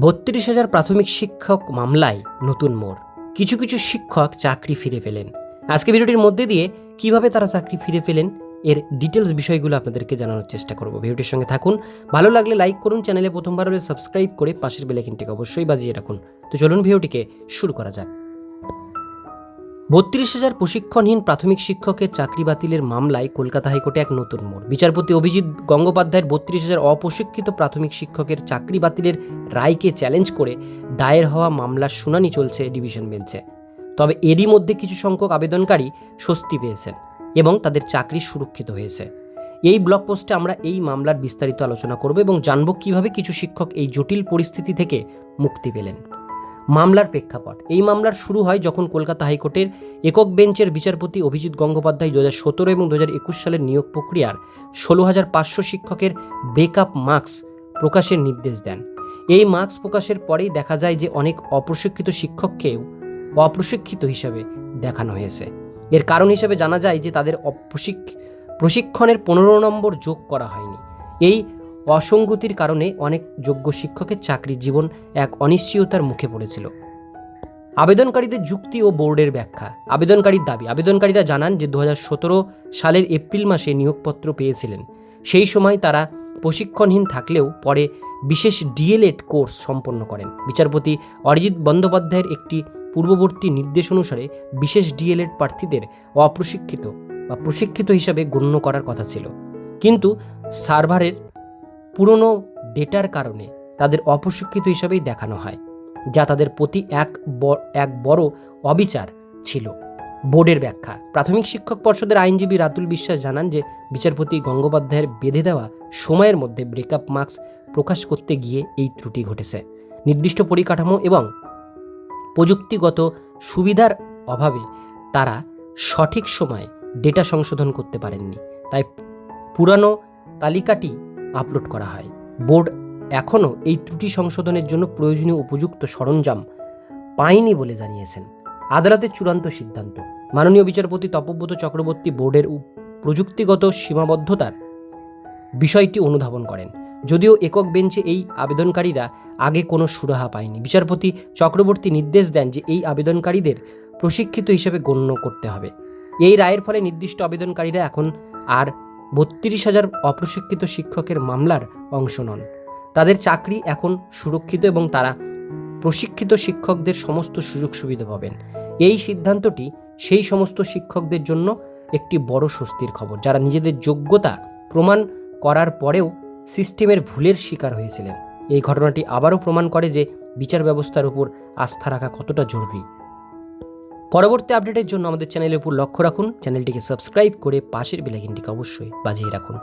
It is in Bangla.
বত্রিশ হাজার প্রাথমিক শিক্ষক মামলায় নতুন মোড়। কিছু কিছু শিক্ষক চাকরি ফিরে পেলেন। আজকে ভিডিওটির মধ্যে দিয়ে কীভাবে তারা চাকরি ফিরে পেলেন, এর ডিটেলস বিষয়গুলো আপনাদেরকে জানানোর চেষ্টা করব। ভিডিওটির সঙ্গে থাকুন। ভালো লাগলে লাইক করুন, চ্যানেলে প্রথমবার হলে সাবস্ক্রাইব করে পাশের বেলাইকিনটিকে অবশ্যই বাজিয়ে রাখুন। তো চলুন ভিডিওটিকে শুরু করা যাক। বত্রিশ হাজার প্রশিক্ষণহীন প্রাথমিক শিক্ষকের চাকরি বাতিলের মামলায় কলকাতা হাইকোর্টে এক নতুন মোড়। বিচারপতি অভিজিৎ গঙ্গোপাধ্যায়ের বত্রিশ হাজার অপ্রশিক্ষিত প্রাথমিক শিক্ষকের চাকরি বাতিলের রায়কে চ্যালেঞ্জ করে দায়ের হওয়া মামলার শুনানি চলছে ডিভিশন বেঞ্চে। তবে এরই মধ্যে কিছু সংখ্যক আবেদনকারী স্বস্তি পেয়েছেন এবং তাদের চাকরি সুরক্ষিত হয়েছে। এই ব্লগ পোস্টে আমরা এই মামলার বিস্তারিত আলোচনা করব এবং জানব কীভাবে কিছু শিক্ষক এই জটিল পরিস্থিতি থেকে মুক্তি পেলেন। মামলার প্রেক্ষাপট। এই মামলার শুরু হয় যখন কলকাতা হাইকোর্টের একক বেঞ্চের বিচারপতি অভিজিৎ গঙ্গোপাধ্যায় দু হাজার সতেরো এবং দু হাজার একুশ সালের নিয়োগ প্রক্রিয়ার ষোলো হাজার পাঁচশো শিক্ষকের ব্রেকআপ মার্কস প্রকাশের নির্দেশ দেন। এই মার্কস প্রকাশের পরেই দেখা যায় যে অনেক অপ্রশিক্ষিত শিক্ষককেও অপ্রশিক্ষিত হিসাবে দেখানো হয়েছে। এর কারণ হিসেবে জানা যায় যে তাদের অপ্রশিক প্রশিক্ষণের পনেরো নম্বর যোগ করা হয়নি। এই অসঙ্গতির কারণে অনেক যোগ্য শিক্ষকের চাকরির জীবন এক অনিশ্চয়তার মুখে পড়েছিল। আবেদনকারীদের যুক্তি ও বোর্ডের ব্যাখ্যা। আবেদনকারীর দাবি, আবেদনকারীরা জানান যে দু হাজার সতেরো সালের এপ্রিল মাসে নিয়োগপত্র পেয়েছিলেন। সেই সময় তারা প্রশিক্ষণহীন থাকলেও পরে বিশেষ ডিএলএড কোর্স সম্পন্ন করেন। বিচারপতি অরিজিৎ বন্দ্যোপাধ্যায়ের একটি পূর্ববর্তী নির্দেশ অনুসারে বিশেষ ডিএলএড প্রার্থীদের অপ্রশিক্ষিত বা প্রশিক্ষিত হিসাবে গণ্য করার কথা ছিল। কিন্তু সার্ভারের পুরনো ডেটার কারণে তাদের অপ্রশিক্ষিত হিসাবেই দেখানো হয়, যা তাদের প্রতি এক এক বড় অবিচার ছিল। বোর্ডের ব্যাখ্যা, প্রাথমিক শিক্ষক পর্ষদের আইনজীবী রাতুল বিশ্বাস জানান যে বিচারপতি গঙ্গোপাধ্যায়ের বেঁধে দেওয়া সময়ের মধ্যে ব্রেকআপ মার্কস প্রকাশ করতে গিয়ে এই ত্রুটি ঘটেছে। নির্দিষ্ট পরিকাঠামো এবং প্রযুক্তিগত সুবিধার অভাবে তারা সঠিক সময়ে ডেটা সংশোধন করতে পারেননি। তাই পুরানো তালিকাটি আপলোড করা হয়। বোর্ড এখনও এই ত্রুটি সংশোধনের জন্য প্রয়োজনীয় উপযুক্ত সরঞ্জাম পায়নি বলে জানিয়েছেন। আদালতের চূড়ান্ত সিদ্ধান্ত। মাননীয় বিচারপতি তপব্রত চক্রবর্তী বোর্ডের প্রযুক্তিগত সীমাবদ্ধতার বিষয়টি অনুধাবন করেন। যদিও একক বেঞ্চে এই আবেদনকারীরা আগে কোনো সুরাহা পায়নি। বিচারপতি চক্রবর্তী নির্দেশ দেন যে এই আবেদনকারীদের প্রশিক্ষিত হিসেবে গণ্য করতে হবে। এই রায়ের ফলে নির্দিষ্ট আবেদনকারীরা এখন আর বত্রিশ হাজার অপ্রশিক্ষিত শিক্ষকের মামলার অংশ নন। তাদের চাকরি এখন সুরক্ষিত এবং তারা প্রশিক্ষিত শিক্ষকদের সমস্ত সুযোগ সুবিধা পাবেন। এই সিদ্ধান্তটি সেই সমস্ত শিক্ষকদের জন্য একটি বড় স্বস্তির খবর, যারা নিজেদের যোগ্যতা প্রমাণ করার পরেও সিস্টেমের ভুলের শিকার হয়েছিলেন। এই ঘটনাটি আবারও প্রমাণ করে যে বিচার ব্যবস্থার উপর আস্থা রাখা কতটা জরুরি। পরবর্তী আপডেটের জন্য আমাদের চ্যানেলের উপর লক্ষ্য রাখুন। চ্যানেলটিকে সাবস্ক্রাইব করে পাশের বেলাইকিনটিকে অবশ্যই বাজিয়ে রাখুন।